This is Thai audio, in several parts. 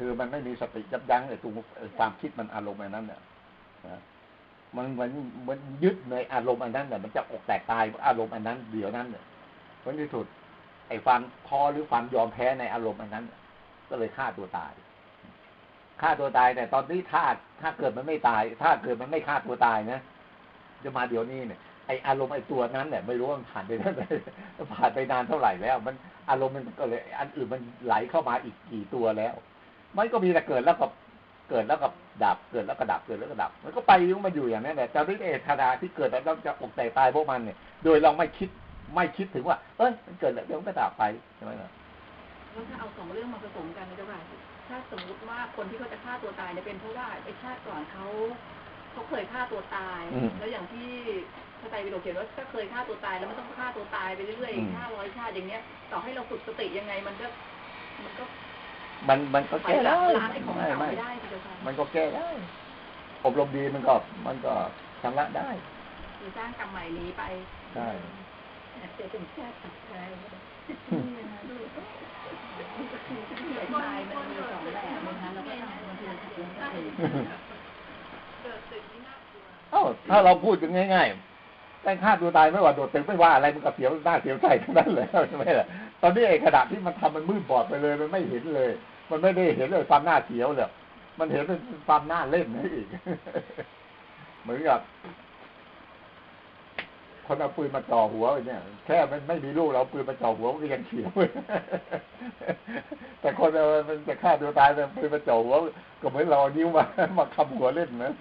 คือมันไม่มีสติยับยั้งไอ้ตัวความคิดมันอารมณ์อันนั้นเนี่ยมันมันมันยึดในอารมณ์อันนั้นเนี่ยมันจะอกแตกตายอารมณ์อันนั้นเดี๋ยวนั้นเนี่ยผลที่สุด ไอ้ความท้อหรือความยอมแพ้ในอารมณ์อันนั้น ก็เลยฆ่าตัวตายฆ่าตัวตายแต่ตอนนี้ถ้าถ้าเกิดมันไม่ตาย ถ้าเกิดมันไม่ฆ่าตัวตายนะจะมาเดี๋ยวนี้เนี่ยไออารมณ์ไอตัวนั้นเนี่ยไม่รู้ว่ามันผ่านไปได้ผ่านไปนานเท่าไหร่แล้ว มันอารมณ์มันก็เลย อันอื่นมันไหลเข้ามาอีกกี่ตัวแล้ว มันก็มีแต่เกิดแล้วก็เกิดแล้วก็ดับเกิดแล้วก็ดับเกิดแล้วก็ดับ มันก็ไปมันมาอยู่อย่างนี้แหละแต่ด้วยเอธนาที่เกิดแล้วจะอกแตกตายพวกมันเนี่ย โดยเราไม่คิดไม่คิดถึงว่า เอ้ยมันเกิดแล้วเดี๋ยวมันก็ดับไปใช่ไหมล่ะแล้วถ้าเอาสองเรื่องมาผสมกันนะเจ้าค่ะถ้าสมมุติว่าคนที่เขาจะฆ่าตัวตายเนี่ยเป็นเพราะว่าไอ้ชาติก่อนเขาเขาเคยฆ่าตัวตายอืมแล้วอย่างที่พระไตรปิฎกเขียนว่าถ้าเคยฆ่าตัวตายแล้วมันต้องฆ่าตัวตายไปเรื่อยอืมๆห้าร้อยชาติอย่างเงี้ย ต่อให้เราฝึกสติยังไงมันก็ มันก็ มันมันก็ไปแก้ล้าได้งล้างไอ้ของไม่เก่าไม่ไม่ได้สิเจ้าค่ะมันก็แก้ได้ อบรมดีมันก็มันก็ชำระได้คือสร้างกรรมใหม่นี้ไปใช่เสียเป็นชาติตัดใจตายมันมีสองแบบนะคะแล้วก็ทำบางทีเราทำไม่ได้เกิดตึกที่น่ากลัวเอ้าถ้าเราพูดกันง่ายๆแต่ฆ่าตัวตายไม่ว่าโดดตึกไม่ว่าอะไรมันก็เสียวหน้าเสียวใจทั้งนั้นเลยใช่ไหมล่ะ ตอนนี้ไอ้ขณะที่มันทำมันมืดบอดไปเลย มันไม่เห็นเลย มันไม่ได้เห็นเลยความหน้าเสียวเลยมันเห็นเป็นความหน้าเล่นนั่นอีก เหมือนกับคนเอาปืนมาจ่อหัวเนี่ย แค่มันไม่มีลูกเราปืนมาจ่อหัวมันก็ยังเฉียวแต่คนเอามันจะฆ่าตัวตายแต่ปืนมาจ่อหัวก็เหมือนเราเอานิ้วมามาคำหัวเล่นนะ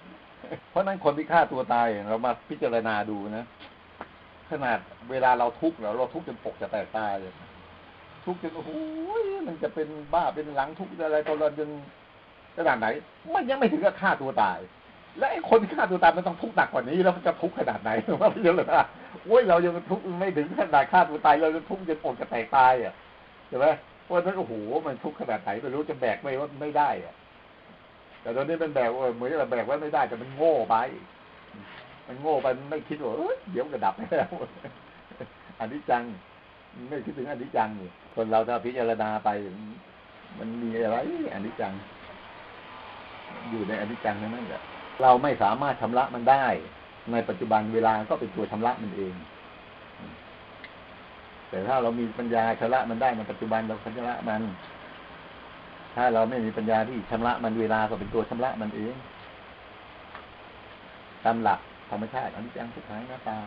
เพราะฉะนั้นคนที่ฆ่าตัวตายเรามาพิจารณาดูนะขนาดเวลาเราทุกข์เราเราทุกข์จนปกจะแตกตายเลย ทุกข์จนโอ้โหมันจะเป็นบ้าเป็นหลังทุกข์อะไรตอนเราจนขนาดไหน มันยังไม่ถึงกับฆ่าตัวตาย และไอ้คนฆ่าตัวตายมันต้องทุกข์หนักกว่านี้ แล้วมันจะทุกข์ขนาดไหนว่าพี่เจารณาโอ้ยเรายังทุกข์ไม่ถึงขนาดฆ่าตัวตายเราจะทุกข์จนปกจะแตกตายอะใช่ไหมเพราะนั้นโอ้โหมันทุกข์ขนาดไหนไม่รู้จะแบกไม่ว่าไม่ได้อะ แต่ตอนนี้มันแบกเหมือนกับแบกไว้ไม่ได้แต่มันโง่ไปมันโง่ไปมันไม่คิดว่าเอ้ยเดี๋ยวมันก็ดับแล้วอันนี้จัง ไม่คิดถึงอนนี้จังนี่คนเราถ้าพิจารณาไป มันมีอะไรอนนี้จัง อยู่ในอนนี้จังนั่นแหละเราไม่สามารถชำระมันได้ ในปัจจุบันเวลาก็เป็นตัวชำระมันเอง แต่ถ้าเรามีปัญญาชำระมันได้ในปัจจุบันเราชำระมัน ถ้าเราไม่มีปัญญาที่ชำระมันเวลาก็เป็นตัวชำระมันเองตามหลักธรรมชาติอนิจจังสุดท้ายหน้าตา